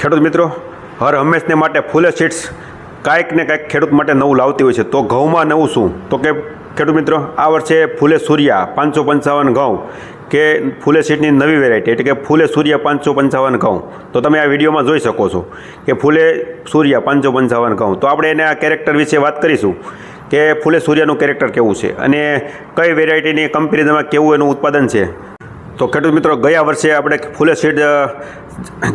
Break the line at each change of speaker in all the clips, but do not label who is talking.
ખેડૂત મિત્રો, હર હંમેશને માટે ફૂલે સીડ્સ કાંઈક ને કાંઈક ખેડૂત માટે નવું લાવતી હોય છે. તો ઘઉંમાં નવું શું? તો કે ખેડૂત મિત્રો, આ વર્ષે ફૂલે સૂર્યા પાંચસો પંચાવન ઘઉં કે ફૂલે સીડની નવી વેરાયટી એટલે કે ફૂલે સૂર્યા પાંચસો પંચાવન ઘઉં. તો તમે આ વિડીયોમાં જોઈ શકો છો કે ફૂલે સૂર્યા પાંચસો પંચાવન ઘઉં. તો આપણે એને આ કેરેક્ટર વિશે વાત કરીશું કે ફૂલે સૂર્યાનું કેરેક્ટર કેવું છે અને કઈ વેરાયટીની કંપેરિઝનમાં કેવું એનું ઉત્પાદન છે. તો ખેડૂત મિત્રો, ગયા વર્ષે આપણે ફૂલે સીડ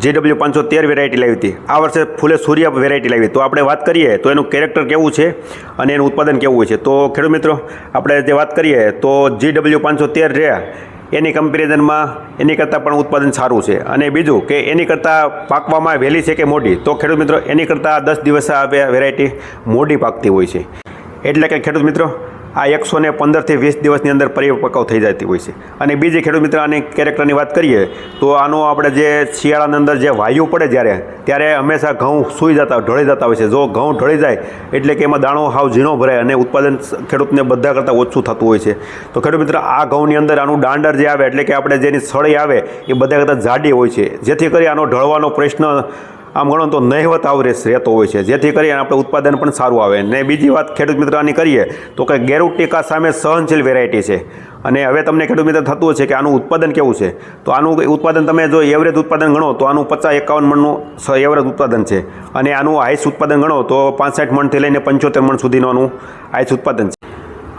જેડબલ્યુ પાંચસો તેર વેરાયટી લાવી હતી. આ વર્ષે ફૂલે સૂર્ય વેરાયટી લાવી તો આપણે વાત કરીએ, તો એનું કેરેક્ટર કેવું છે અને એનું ઉત્પાદન કેવું હોય છે? તો ખેડૂત મિત્રો, આપણે જે વાત કરીએ, તો જીડબલ્યુ પાંચસો તેર રહ્યા એની કમ્પેરિઝનમાં એની કરતાં પણ ઉત્પાદન સારું છે. અને બીજું કે એની કરતાં પાકવામાં વહેલી છે કે મોડી? તો ખેડૂત મિત્રો, એની કરતાં દસ દિવસ આ વેરાયટી મોડી પાકતી હોય છે. એટલે કે ખેડૂત મિત્રો આ એકસો ને પંદરથી વીસ દિવસની અંદર પરિપક્વ થઈ જતી હોય છે. અને બીજી ખેડૂત મિત્ર, આની કેરેક્ટરની વાત કરીએ, તો આનો આપણે જે શિયાળાની અંદર જે વાયુ પડે જ્યારે, ત્યારે હંમેશા ઘઉં સૂઈ જતા, ઢળી જતા હોય છે. જો ઘઉં ઢળી જાય, એટલે કે એમાં દાણો હાવ ઝીણો ભરાય અને ઉત્પાદન ખેડૂતને બધા કરતાં ઓછું થતું હોય છે. તો ખેડૂત મિત્ર, આ ઘઉંની અંદર આનું દાંડર જે આવે, એટલે કે આપણે જેની સળી આવે, એ બધા કરતાં જાડી હોય છે. જેથી કરી આનો ઢળવાનો પ્રશ્ન આમ ગણો તો નહિવત આવરેજ રહેતો હોય છે. જેથી કરીને આપણે ઉત્પાદન પણ સારું આવે. ને બીજી વાત ખેડૂત મિત્રની કરીએ, તો કે ગેરુટીકા સામે સહનશીલ વેરાયટી છે. અને હવે તમને ખેડૂત મિત્ર થતું હશે કે આનું ઉત્પાદન કેવું છે? તો આનું ઉત્પાદન તમે જો એવરેજ ઉત્પાદન ગણો, તો આનું પચાસ એકાવન મણનું એવરેજ ઉત્પાદન છે. અને આનું હાઈસ ઉત્પાદન ગણો, તો પાંસઠ મણથી લઈને પંચોતેર મણ સુધીનું આનું હાઈસ ઉત્પાદન છે.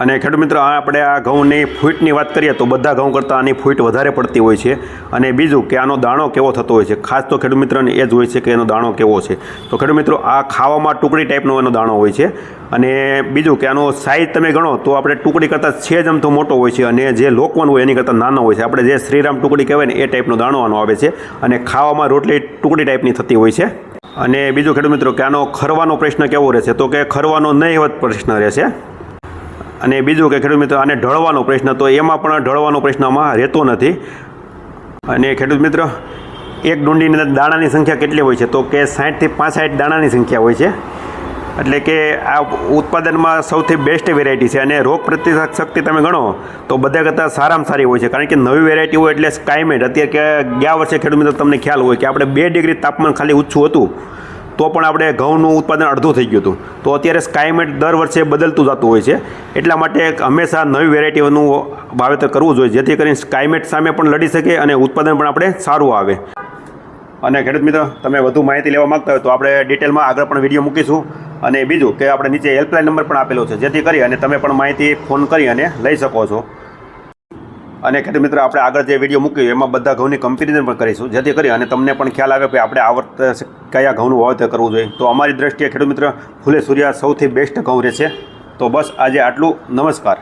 અને ખેડૂત મિત્રો આપણે આ ઘઉંની ફૂટની વાત કરીએ તો બધા ઘઉં કરતાં આની ફૂટ વધારે પડતી હોય છે. અને બીજું કે આનો દાણો કેવો થતો હોય છે? ખાસ તો ખેડૂત મિત્રોને એ જ હોય છે કે એનો દાણો કેવો છે. તો ખેડૂત મિત્રો, આ ખાવામાં ટુકડી ટાઈપનો એનો દાણો હોય છે. અને બીજું કે આનો સાઇઝ તમે ગણો તો આપણે ટુકડી કરતાં છે જ અમથો મોટો હોય છે અને જે લોકવન હોય એની કરતાં નાનો હોય છે. આપણે જે શ્રીરામ ટુકડી કહેવાય ને, એ ટાઈપનો દાણો આનો આવે છે. અને ખાવામાં રોટલી ટુકડી ટાઈપની થતી હોય છે. અને બીજું ખેડૂત મિત્રો, કે આનો ખરવાનો પ્રશ્ન કેવો રહેશે? તો કે ખરવાનો નહીવત પ્રશ્ન રહેશે. અને બીજું કે ખેડૂત મિત્રો, આને ઢળવાનો પ્રશ્ન તો એમાં પણ ઢળવાનો પ્રશ્ન આમાં રહેતો નથી. અને ખેડૂત મિત્ર, એક ડુંડીની અંદર દાણાની સંખ્યા કેટલી હોય છે? તો કે સાઠથી પાંસઠ દાણાની સંખ્યા હોય છે. એટલે કે આ ઉત્પાદનમાં સૌથી બેસ્ટ વેરાયટી છે. અને રોગ પ્રતિરોધક શક્તિ તમે ગણો, તો બધા કરતાં સારામાં સારી હોય છે. કારણ કે નવી વેરાયટી હોય એટલે સ્કાયમેટ અત્યારે કે ગયા વર્ષે ખેડૂત મિત્રો, તમને ખ્યાલ હોય કે આપણે બે ડિગ્રી તાપમાન ખાલી ઓછું હતું. તો પણ આપણે ઘઉંનું ઉત્પાદન અડધું થઈ ગયું હતું. તો અત્યારે સ્કાયમેટ દર વર્ષે બદલતું જતું હોય છે. એટલા માટે હંમેશા નવી વેરાયટીઓનું વાવેતર કરવું જોઈએ, જેથી કરીને સ્કાયમેટ સામે પણ લડી શકે અને ઉત્પાદન પણ આપણે સારું આવે. અને ખેડૂત મિત્રો, તમે વધુ માહિતી લેવા માંગતા હોય તો આપણે ડિટેલમાં આગળ પણ વીડિયો મૂકીશું. અને બીજું કે આપણે નીચે હેલ્પલાઇન નંબર પણ આપેલો છે, જેથી કરી અને તમે પણ માહિતી ફોન કરી અને લઈ શકો છો. અને ખેડૂત મિત્રો, આપણે આગળ જે વીડિયો મૂક્યો એમાં બધા ઘઉંની કમ્પેરિઝન પણ કરીશું. જેથી કરી અને તમને પણ ખ્યાલ આવે કે આપણે આ વર્ષે કયા ઘઉંનું વાવેતર કરવું જોઈએ. તો અમારી દ્રષ્ટિએ ખેડૂત મિત્ર, ફૂલે સૂર્યા સૌથી બેસ્ટ ઘઉં રહેશે. તો બસ આજે આટલું. નમસ્કાર.